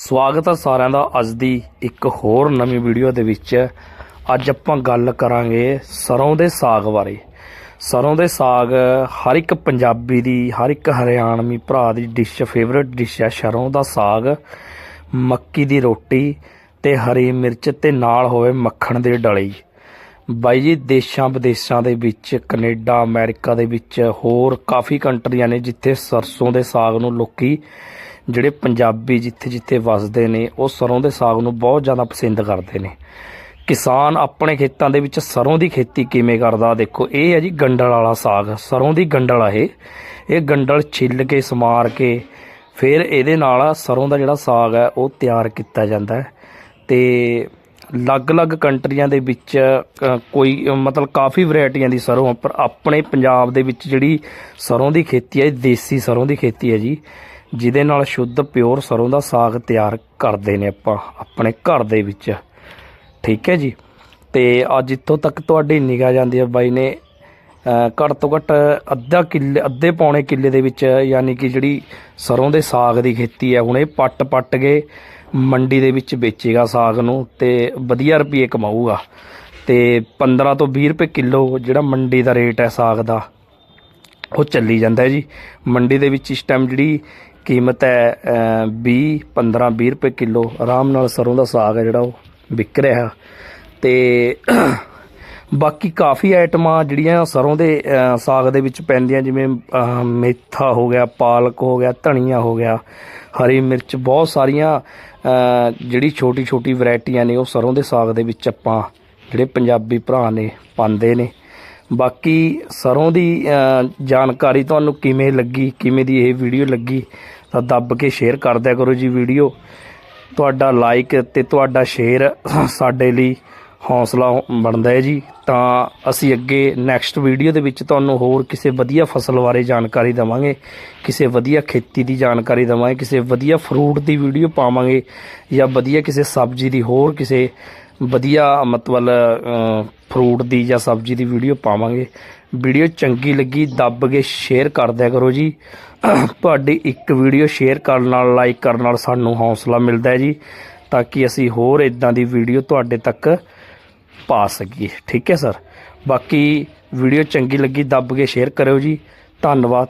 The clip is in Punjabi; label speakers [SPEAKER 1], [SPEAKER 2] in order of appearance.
[SPEAKER 1] ਸਵਾਗਤ ਹੈ ਸਾਰਿਆਂ ਦਾ ਅੱਜ ਦੀ ਇੱਕ ਹੋਰ ਨਵੀਂ ਵੀਡੀਓ ਦੇ ਵਿੱਚ। ਅੱਜ ਆਪਾਂ ਗੱਲ ਕਰਾਂਗੇ ਸਰੋਂ ਦੇ ਸਾਗ ਬਾਰੇ। ਸਰੋਂ ਦੇ ਸਾਗ ਹਰ ਇੱਕ ਪੰਜਾਬੀ ਦੀ, ਹਰ ਇੱਕ ਹਰਿਆਣਵੀ ਭਰਾ ਦੀ ਡਿਸ਼ ਫੇਵਰਿਟ ਡਿਸ਼ ਹੈ ਸਰੋਂ ਦਾ ਸਾਗ। ਮੱਕੀ ਦੀ ਰੋਟੀ ਤੇ ਹਰੀ ਮਿਰਚ ਤੇ ਨਾਲ ਹੋਵੇ ਮੱਖਣ ਦੇ ਡਲੇ। ਬਾਈ ਜੀ, ਦੇਸ਼ਾਂ ਵਿਦੇਸ਼ਾਂ ਦੇ ਵਿੱਚ, ਕੈਨੇਡਾ, ਅਮਰੀਕਾ ਦੇ ਵਿੱਚ ਹੋਰ ਕਾਫੀ ਕੰਟਰੀਆਂ ਨੇ ਜਿੱਥੇ ਸਰਸੋਂ ਦੇ ਸਾਗ ਨੂੰ ਲੋਕੀ ਜਿਹੜੇ ਪੰਜਾਬੀ ਜਿੱਥੇ ਜਿੱਥੇ ਵਸਦੇ ਨੇ ਉਹ ਸਰੋਂ ਦੇ ਸਾਗ ਨੂੰ ਬਹੁਤ ਜ਼ਿਆਦਾ ਪਸੰਦ ਕਰਦੇ ਨੇ। ਕਿਸਾਨ ਆਪਣੇ ਖੇਤਾਂ ਦੇ ਵਿੱਚ ਸਰੋਂ ਦੀ ਖੇਤੀ ਕਿਵੇਂ ਕਰਦਾ ਦੇਖੋ ਇਹ ਹੈ ਜੀ ਗੰਡਲ ਵਾਲਾ ਸਾਗ। ਸਰੋਂ ਦੀ ਗੰਡਲ ਆ ਇਹ। ਇਹ ਗੰਡਲ ਛਿੱਲ ਕੇ ਸਮਾਰ ਕੇ ਫਿਰ ਇਹਦੇ ਨਾਲ ਸਰੋਂ ਦਾ ਜਿਹੜਾ ਸਾਗ ਹੈ ਉਹ ਤਿਆਰ ਕੀਤਾ ਜਾਂਦਾ ਹੈ। ਤੇ ਅਲੱਗ-ਅਲੱਗ ਕੰਟਰੀਆਂ ਦੇ ਵਿੱਚ ਕੋਈ ਮਤਲਬ ਕਾਫੀ ਵੈਰਾਈਟੀਆਂ ਦੀ ਸਰੋਂ ਆ, ਪਰ ਆਪਣੇ ਪੰਜਾਬ ਦੇ ਵਿੱਚ ਜਿਹੜੀ ਸਰੋਂ ਦੀ ਖੇਤੀ ਹੈ ਇਹ ਦੇਸੀ ਸਰੋਂ ਦੀ ਖੇਤੀ ਹੈ ਜੀ। ਜਿਹਦੇ ਨਾਲ ਸ਼ੁੱਧ, ਪਿਓਰ ਸਰੋਂ ਦਾ ਸਾਗ ਤਿਆਰ ਕਰਦੇ ਨੇ ਆਪਾਂ, ਆਪਣੇ ਘਰ ਦੇ ਵਿੱਚ। ਠੀਕ ਹੈ ਜੀ? ਤੇ ਅੱਜ ਇੱਥੋਂ ਤੱਕ ਤੁਹਾਡੀ ਨਿਗਾਹ ਜਾਂਦੀ ਹੈ ਬਾਈ ਨੇ ਘੱਟ ਤੋਂ ਘੱਟ ਅੱਧਾ ਕਿੱਲੇ, ਅੱਧੇ ਪੌਣੇ ਕਿੱਲੇ ਦੇ ਵਿੱਚ, ਯਾਨੀ ਕਿ ਜਿਹੜੀ ਸਰੋਂ ਦੇ ਸਾਗ ਦੀ ਖੇਤੀ ਹੈ, ਹੁਣ ਇਹ ਪੱਟ ਪੱਟ ਕੇ ਮੰਡੀ ਦੇ ਵਿੱਚ ਵੇਚੇਗਾ ਸਾਗ ਨੂੰ ਤੇ ਵਧੀਆ ਰੁਪਏ ਕਮਾਊਗਾ। ਤੇ 15 ਤੋਂ 20 ਰੁਪਏ ਕਿਲੋ ਜਿਹੜਾ ਮੰਡੀ ਦਾ ਰੇਟ ਹੈ ਸਾਗ ਦਾ, ਉਹ ਚੱਲੀ ਜਾਂਦਾ ਹੈ ਜੀ। ਮੰਡੀ ਦੇ ਵਿੱਚ ਇਸ ਟਾਈਮ ਜਿਹੜੀ ਕੀਮਤ ਹੈ ਅ, 20 15 20 ਰੁਪਏ ਕਿਲੋ। ਆਰਾਮ ਨਾਲ ਸਰੋਂ ਦਾ ਸਾਗ ਹੈ ਜਿਹੜਾ ਉਹ ਵਿਕ ਰਿਹਾ। ਤੇ ਬਾਕੀ ਕਾਫੀ ਆਈਟਮਾਂ ਜਿਹੜੀਆਂ ਸਰੋਂ ਦੇ ਸਾਗ ਦੇ ਵਿੱਚ ਪੈਂਦੀਆਂ ਜਿਵੇਂ ਮੇਥਾ ਹੋ ਗਿਆ ਪਾਲਕ ਹੋ ਗਿਆ ਧਨੀਆ ਹੋ ਗਿਆ ਹਰੀ ਮਿਰਚ ਬਹੁਤ ਸਾਰੀਆਂ ਜਿਹੜੀ ਛੋਟੀ ਛੋਟੀ ਵੈਰਾਈਟੀਆਂ ਨੇ ਉਹ ਸਰੋਂ ਦੇ ਸਾਗ ਦੇ ਵਿੱਚ ਆਪਾਂ ਜਿਹੜੇ ਪੰਜਾਬੀ ਭਰਾ ਨੇ ਪਾਉਂਦੇ ਨੇ। ਬਾਕੀ ਸਰੋਂ ਦੀ ਜਾਣਕਾਰੀ ਤੁਹਾਨੂੰ ਕਿਵੇਂ ਲੱਗੀ, ਕਿਵੇਂ ਦੀ ਇਹ ਵੀਡੀਓ ਲੱਗੀ, ਤਾਂ ਦੱਬ ਕੇ ਸ਼ੇਅਰ ਕਰ ਦਿਆ ਕਰੋ ਜੀ ਵੀਡੀਓ ਤੁਹਾਡਾ ਲਾਈਕ ਤੇ ਤੁਹਾਡਾ ਸ਼ੇਅਰ ਸਾਡੇ ਲਈ ਹੌਸਲਾ ਬਣਦਾ ਹੈ ਜੀ। ਤਾਂ ਅਸੀਂ ਅੱਗੇ ਨੈਕਸਟ ਵੀਡੀਓ ਦੇ ਵਿੱਚ ਤੁਹਾਨੂੰ ਹੋਰ ਕਿਸੇ ਵਧੀਆ ਫਸਲ ਬਾਰੇ ਜਾਣਕਾਰੀ ਦਵਾਂਗੇ, ਕਿਸੇ ਵਧੀਆ ਖੇਤੀ ਦੀ ਜਾਣਕਾਰੀ ਦਵਾਂਗੇ, ਕਿਸੇ ਵਧੀਆ ਫਰੂਟ ਦੀ ਵੀਡੀਓ ਪਾਵਾਂਗੇ, ਜਾਂ ਵਧੀਆ ਕਿਸੇ ਸਬਜ਼ੀ ਦੀ ਹੋਰ ਕਿਸੇ ਵਧੀਆ ਮਤਲਬ ਫਰੂਟ ਦੀ ਜਾਂ ਸਬਜ਼ੀ ਦੀ ਵੀਡੀਓ ਪਾਵਾਂਗੇ। ਵੀਡੀਓ ਚੰਗੀ ਲੱਗੀ, ਦੱਬ ਕੇ ਸ਼ੇਅਰ ਕਰ ਦਿਆ ਕਰੋ ਜੀ। ਤੁਹਾਡੀ ਇੱਕ ਵੀਡੀਓ ਸ਼ੇਅਰ ਕਰਨ ਨਾਲ ਲਾਈਕ ਕਰਨ ਨਾਲ ਸਾਨੂੰ ਹੌਸਲਾ ਮਿਲਦਾ ਹੈ ਜੀ, ਤਾਂ ਕਿ ਅਸੀਂ ਹੋਰ ਇਦਾਂ ਦੀ ਵੀਡੀਓ ਤੁਹਾਡੇ ਤੱਕ ਪਾ ਸਕੀਏ। ਠੀਕ ਹੈ ਸਰ ਬਾਕੀ ਵੀਡੀਓ ਚੰਗੀ ਲੱਗੀ, ਦੱਬ ਕੇ ਸ਼ੇਅਰ ਕਰਿਓ ਜੀ। ਧੰਨਵਾਦ।